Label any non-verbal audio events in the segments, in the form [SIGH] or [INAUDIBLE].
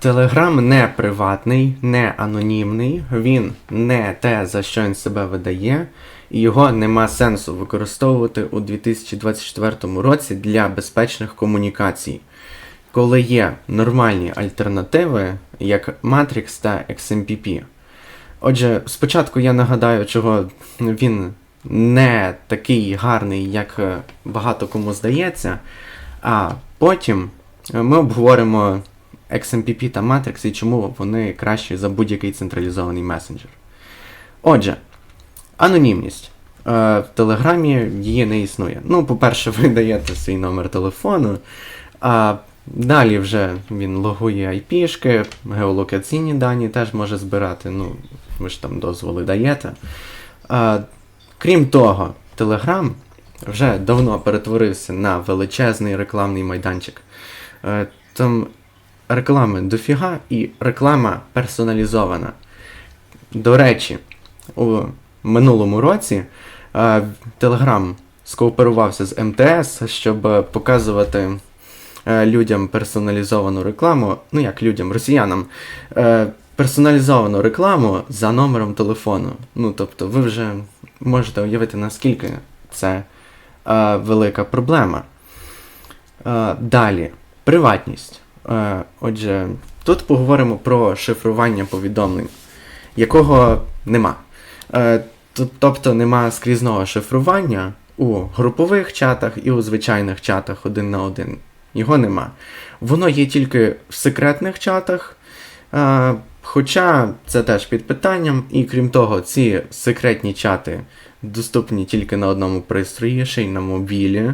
Телеграм не приватний, не анонімний, він не те, за що він себе видає, і його нема сенсу використовувати у 2024 році для безпечних комунікацій, коли є нормальні альтернативи, як Matrix та XMPP. Отже, спочатку я нагадаю, чого він не такий гарний, як е, багато кому здається, а потім ми обговоримо XMPP та Matrix і чому вони кращі за будь-який централізований месенджер. Отже, анонімність. Е, В Телеграмі її не існує. Ну, по-перше, [LAUGHS] ви даєте свій номер телефону, а далі вже він логує IP-шки, геолокаційні дані теж може збирати. Ну, ви ж там дозволи даєте. А, крім того, Telegram вже давно перетворився на величезний рекламний майданчик. Е, там реклами дофіга і реклама персоналізована. До речі, у минулому році Telegram скооперувався з МТС, щоб е, показувати е, людям персоналізовану рекламу, ну як людям, росіянам, е, персоналізовану рекламу за номером телефону. Ну, тобто, ви вже можете уявити, наскільки це е, велика проблема. Е, далі, приватність. Е, отже, тут поговоримо про шифрування повідомлень, якого нема. Е, тобто нема скрізного шифрування у групових чатах і у звичайних чатах один на один. Його нема. Воно є тільки в секретних чатах, е, хоча це теж під питанням, і крім того, ці секретні чати доступні тільки на одному пристрої, ще й на мобілі,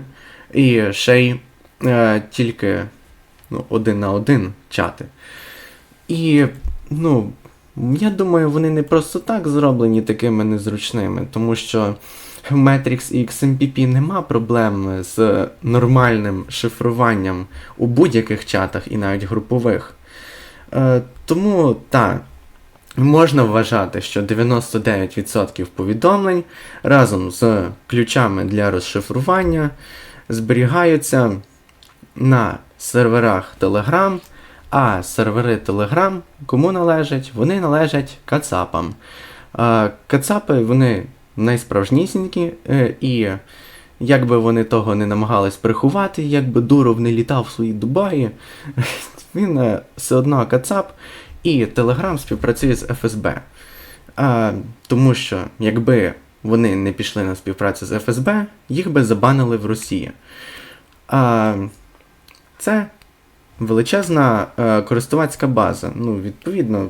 і ще й тільки ну, один на один чати. І, ну, я думаю, вони не просто так зроблені такими незручними, тому що в Matrix і XMPP нема проблем з нормальним шифруванням у будь-яких чатах і навіть групових. Е, тому так, можна вважати, що 99% повідомлень разом з ключами для розшифрування зберігаються на серверах Telegram, а сервери Telegram кому належать? Вони належать кацапам. Кацапи вони найсправжнісінькі, е, і як би вони того не намагались приховати, як би Дуров не літав в свої Дубаї, [LAUGHS] він е, все одно кацап, і Telegram співпрацює з ФСБ. Тому що якби вони не пішли на співпрацю з ФСБ, їх би забанили в Росії. А, це величезна е, користувацька база. Ну, відповідно,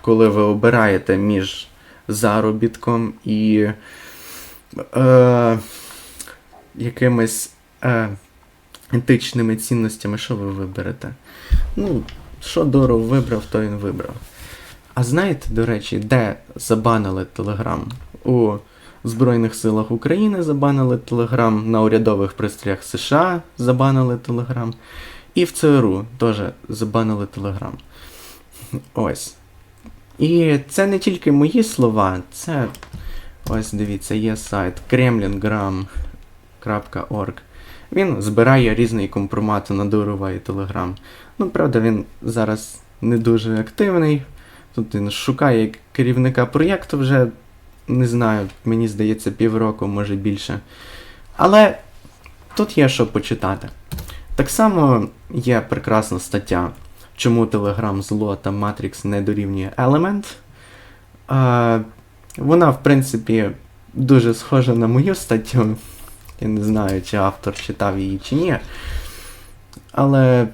коли ви обираєте між заробітком і е, якимись е, етичними цінностями, що ви виберете? Ну, що Доров вибрав, то він вибрав. А знаєте, до речі, де забанили Телеграм? У Збройних силах України забанили Телеграм, на урядових пристроях США забанили Телеграм, і в ЦРУ теж забанили Телеграм. Ось. І це не тільки мої слова, це. Ось дивіться, є сайт kremlingram.org. Він збирає різний компромат на Дурова і Телеграм. Ну, правда, він зараз не дуже активний. Тут він шукає керівника проєкту вже, не знаю, мені здається, півроку, може більше. Але тут є що почитати. Так само є прекрасна стаття, чому Telegram зло та Matrix не дорівнює Element. А, вона, в принципі, дуже схожа на мою статтю. Я не знаю, чи автор читав її чи ні. Але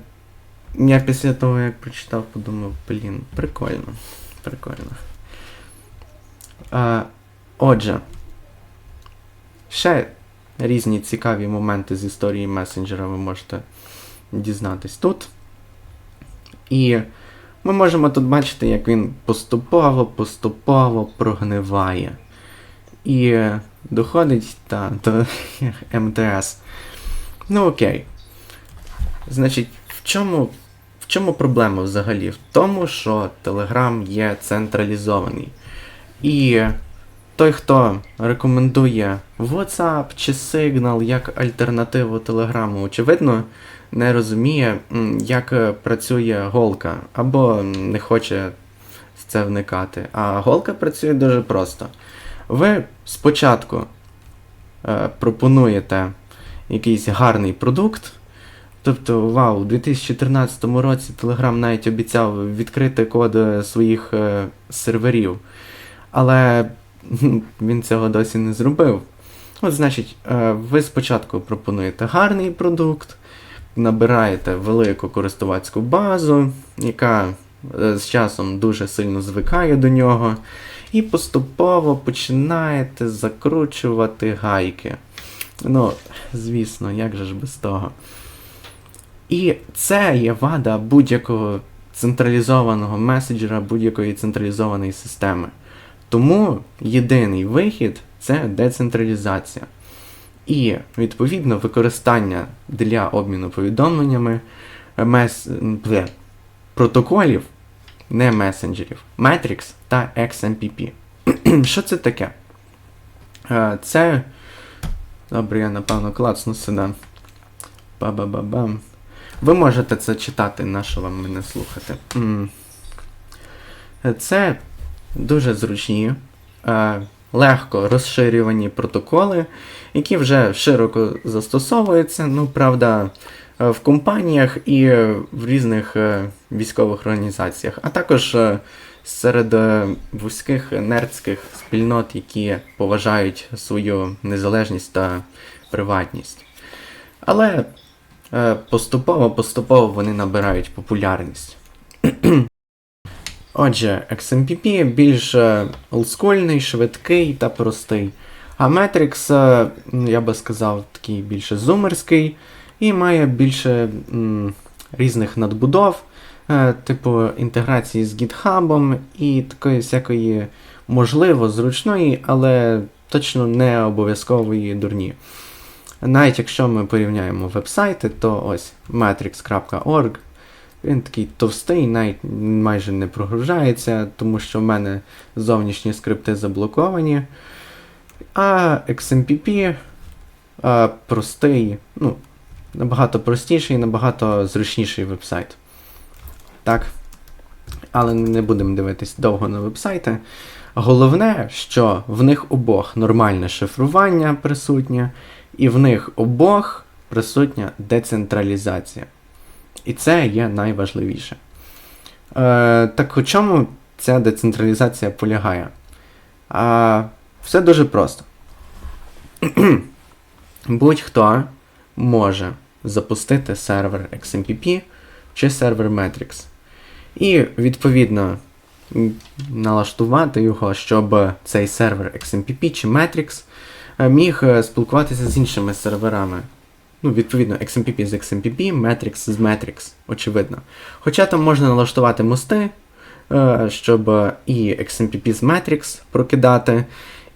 я після того, як прочитав, подумав, блін, прикольно. Прикольно. А, отже, ще різні цікаві моменти з історії месенджера ви можете дізнатись тут. І ми можемо тут бачити, як він поступово-поступово прогниває. І доходить та, до [LAUGHS] МТС. Ну окей. Значить, в чому, в чому проблема взагалі? В тому, що Telegram є централізований. І той, хто рекомендує WhatsApp чи Signal як альтернативу Телеграму, очевидно, не розуміє, як працює голка, або не хоче в це вникати. А голка працює дуже просто. Ви спочатку е, пропонуєте якийсь гарний продукт. Тобто, вау, у 2013 році Telegram навіть обіцяв відкрити код своїх е, серверів. Але він цього досі не зробив. От, значить, е, ви спочатку пропонуєте гарний продукт, набираєте велику користувацьку базу, яка е, з часом дуже сильно звикає до нього, і поступово починаєте закручувати гайки. Ну, звісно, як же ж без того. І це є вада будь-якого централізованого меседжера, будь-якої централізованої системи. Тому єдиний вихід це децентралізація. І, відповідно, використання для обміну повідомленнями е, мес... протоколів, не месенджерів, Matrix та XMPP. [CLEARS THROAT] Що це таке? Е, Це. Добре, я напевно клацну сюди. Ба-ба-ба-бам. Ви можете це читати, на що вам мене слухати. Це дуже зручні, е, легко розширювані протоколи, які вже широко застосовуються. Ну, правда, е, в компаніях і в різних е, військових організаціях, а також серед вузьких нердських спільнот, які поважають свою незалежність та приватність. Але поступово-поступово вони набирають популярність. Отже, XMPP більш е, олдскульний, швидкий та простий. А Matrix, е, я би сказав, такий більше зумерський і має більше м, різних надбудов, е, типу інтеграції з GitHub і такої всякої, можливо, зручної, але точно не обов'язкової дурні. Навіть якщо ми порівняємо вебсайти, то ось matrix.org, він такий товстий, навіть майже не прогружається, тому що в мене зовнішні скрипти заблоковані. А XMPP а, простий, ну, набагато простіший, набагато зручніший вебсайт. Так. Але не будемо дивитись довго на вебсайти. Головне, що в них обох нормальне шифрування присутнє, і в них обох присутня децентралізація. І це є найважливіше. Е, так у чому ця децентралізація полягає? А, все дуже просто. [CLEARS THROAT] Будь-хто може запустити сервер XMPP чи сервер Matrix. І, відповідно, налаштувати його, щоб цей сервер XMPP чи Matrix е, міг е, спілкуватися з іншими серверами. Ну, відповідно, XMPP з XMPP, Matrix з Matrix, очевидно. Хоча там можна налаштувати мости, е, щоб і XMPP з Matrix прокидати,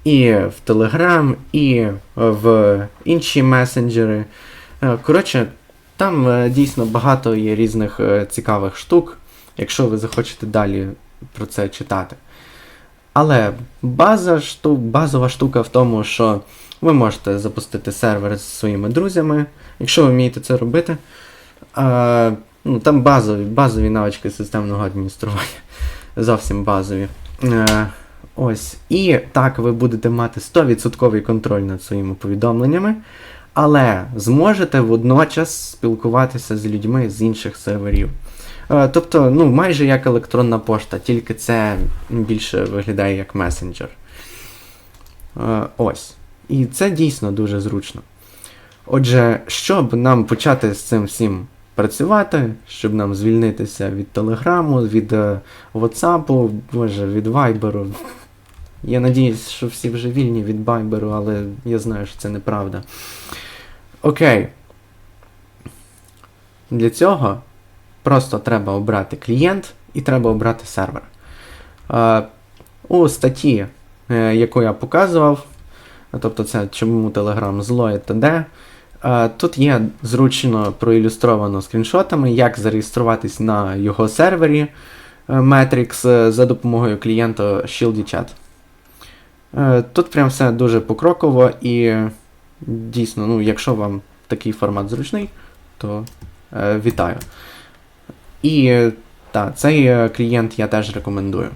і в Telegram, і е, в інші месенджери. Е, Коротше, там дійсно багато є різних цікавих штук, якщо ви захочете далі про це читати. Але база шту, базова штука в тому, що ви можете запустити сервер з своїми друзями, якщо ви вмієте це робити. А, ну, там базові, базові навички системного адміністрування. [LAUGHS] Зовсім базові. Е, ось. І так ви будете мати 100% контроль над своїми повідомленнями, але зможете водночас спілкуватися з людьми з інших серверів. Е, Тобто, ну, майже як електронна пошта, тільки це більше виглядає як месенджер. Е, Ось. І це дійсно дуже зручно. Отже, щоб нам почати з цим всім працювати, щоб нам звільнитися від Телеграму, від е, WhatsApp, боже, від Viber. Я надіюсь, що всі вже вільні від Viber, але я знаю, що це неправда. Окей. Для цього просто треба обрати клієнт і треба обрати сервер. Е, у статті, е, яку я показував, тобто це чому Telegram зло і т.д. Е, Тут є зручно проілюстровано скріншотами, як зареєструватись на його сервері Matrix за допомогою клієнта ShieldyChat. Тут прям все дуже покроково і дійсно, ну, якщо вам такий формат зручний, то вітаю. І е, та, цей е, клієнт я теж рекомендую.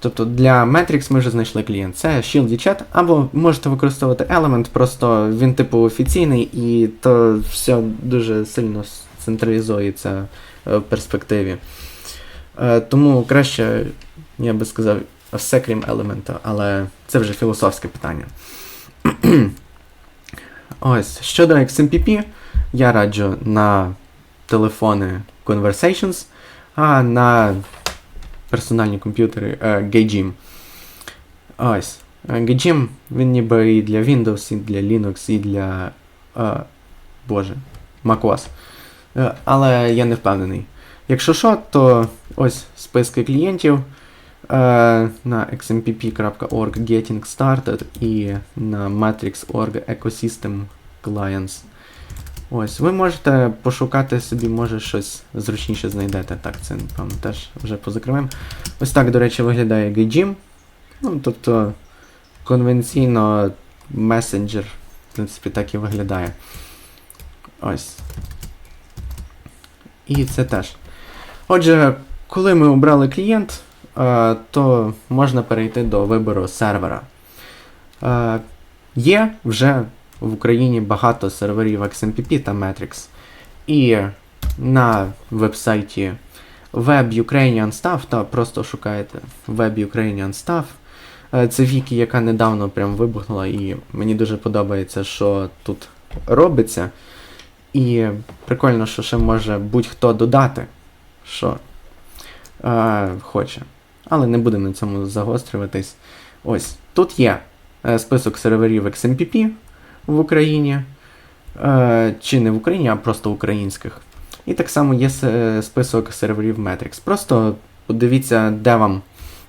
Тобто для Matrix ми вже знайшли клієнт. Це Shield Chat, або можете використовувати Element, просто він типу офіційний і то все дуже сильно централізується е, в перспективі. Тому краще, я би сказав, все крім елемента, але це вже філософське питання. [CLEARS THROAT] Ось, щодо XMPP, я раджу на телефони Conversations, а на персональні комп'ютери е, GateGym. Ось. е, GateGym, він ніби і для Windows, і для Linux, і для. Е, Боже, macOS. Але я не впевнений. Якщо що, то ось списки клієнтів на xmpp.org Getting Started і на matrix.org Ecosystem Clients. Ось, ви можете пошукати собі, може щось зручніше знайдете. Так, це, напевно, теж вже позакриваємо. Ось так, до речі, виглядає GateGym. Ну, тобто, конвенційно месенджер, в принципі, так і виглядає. Ось. І це теж. Отже, коли ми обрали клієнт, е, то можна перейти до вибору сервера. Е, Є вже в Україні багато серверів XMPP та Matrix. І на вебсайті Web Ukrainian Stuff, та просто шукаєте Web Ukrainian Stuff. Е, Це вікі, яка недавно прям вибухнула, і мені дуже подобається, що тут робиться. І прикольно, що ще може будь-хто додати, що е, хоче. Але не будемо на цьому загострюватись. Ось, тут є е, список серверів XMPP в Україні. Е, чи не в Україні, а просто українських. І так само є список серверів Matrix. Просто подивіться, де вам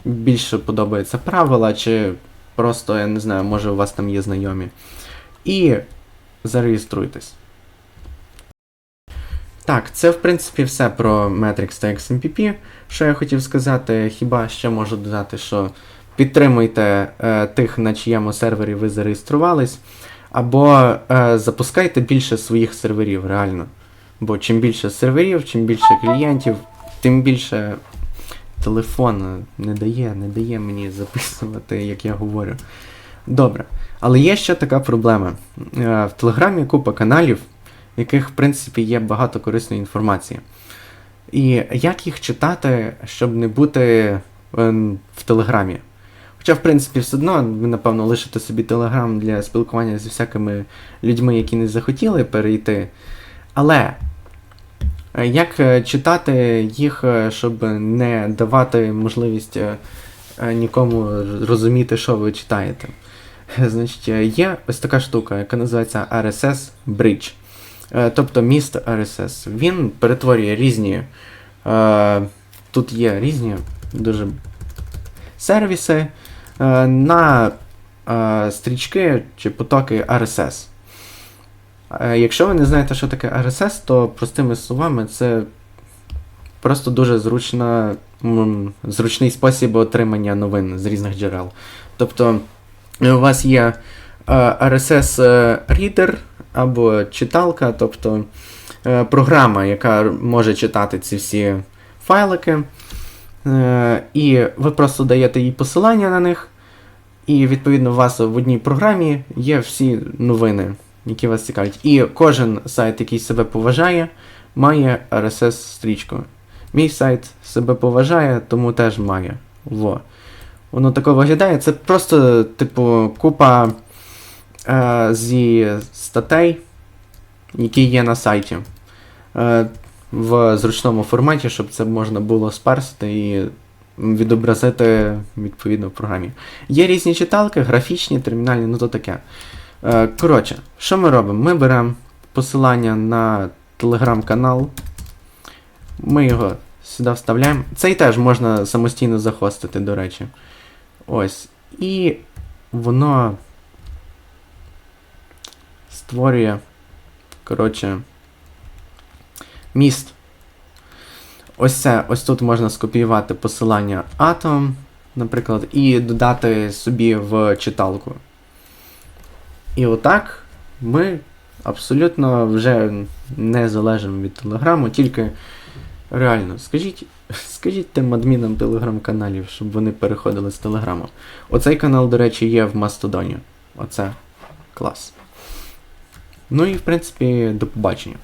більше подобаються правила, чи просто, я не знаю, може у вас там є знайомі. І зареєструйтесь. Так, це в принципі все про Matrix та XMPP. Що я хотів сказати, хіба ще можу додати, що підтримуйте е, тих, на чиєму сервері ви зареєструвались, або е, запускайте більше своїх серверів, реально. Бо чим більше серверів, чим більше клієнтів, тим більше телефон не дає, не дає мені записувати, як я говорю. Добре. Але є ще така проблема. Е, В Телеграмі купа каналів, в яких, в принципі, є багато корисної інформації. І як їх читати, щоб не бути е, в Телеграмі? Хоча, в принципі, все одно ви, напевно, лишите собі Телеграм для спілкування зі всякими людьми, які не захотіли перейти. Але е, як е, читати їх, е, щоб не давати можливість нікому розуміти, що ви читаєте? [LAUGHS] Значить, є ось така штука, яка називається RSS Bridge. Тобто міст RSS. Він перетворює різні. Тут є різні дуже сервіси на е, стрічки чи потоки RSS. Е, Якщо ви не знаєте, що таке RSS, то простими словами це просто дуже зручна, зручний спосіб отримання новин з різних джерел. Тобто е, у вас є е, RSS е, Reader або читалка, тобто е, програма, яка може читати ці всі файлики. Е, І ви просто даєте їй посилання на них, і відповідно у вас в одній програмі є всі новини, які вас цікавлять. І кожен сайт, який себе поважає, має RSS-стрічку. Мій сайт себе поважає, тому теж має. Во. Воно тако виглядає. Це просто, типу, купа е, зі статей, які є на сайті. Е, в зручному форматі, щоб це можна було спарсити і відобразити відповідно в програмі. Є різні читалки, графічні, термінальні, ну то таке. Е, коротше, що ми робимо? Ми беремо посилання на телеграм-канал. Ми його сюди вставляємо. Цей теж можна самостійно захостити, до речі. Ось. І воно створює. Коротше. Міст. Ось це, ось тут можна скопіювати посилання Atom, наприклад, і додати собі в читалку. І отак ми абсолютно вже незалежним від телеграму, тільки реально, скажіть, [LAUGHS] скажіть тим адмінам телеграм-каналів, щоб вони переходили з телеграму. Оцей канал, до речі, є в Мастодоні. Оце клас. Ну і в принципі, до побачення.